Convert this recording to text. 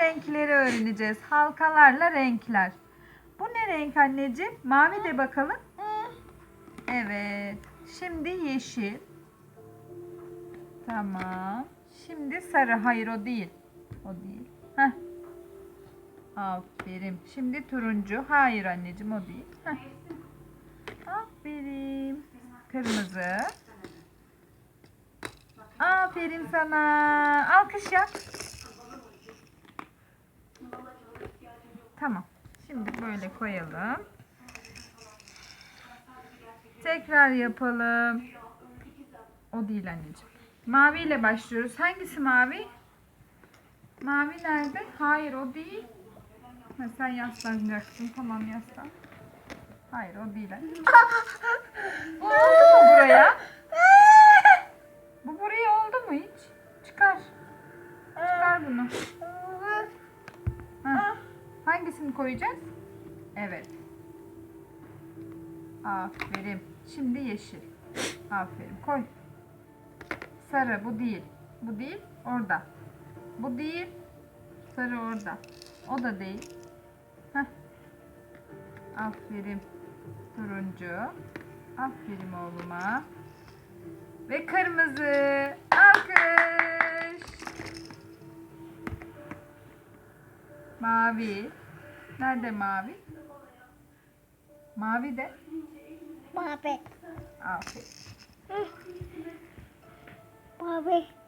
renkleri öğreneceğiz. Halkalarla renkler. Bu ne renk anneciğim? Mavi de bakalım. Evet. Şimdi yeşil. Tamam. Şimdi sarı. Hayır o değil. O değil. Heh. Aferin. Şimdi turuncu. Hayır anneciğim o değil. Heh. Aferin. Kırmızı. Aferin sana. Alkış yap. Tamam. Şimdi böyle koyalım. Tekrar yapalım. O değil anneciğim. Mavi ile başlıyoruz. Hangisi mavi? Mavi nerede? Hayır o değil. Ha, sen yaslanacaksın. Tamam yaslan. Hayır o değil. Bu oldu mu buraya? Bu buraya oldu mu hiç? Çıkar. Çıkar bunu. Hangisini koyacağız? Evet. Aferin. Şimdi yeşil. Aferin. Koy. Sarı bu değil. Bu değil. Orada. Bu değil. Sarı orada. O da değil. Heh. Aferin. Turuncu. Aferin oğluma. Ve kırmızı. Alkış. Mavi. Nerede mavi? Mavi de. Mavi. Aferin. Mavi.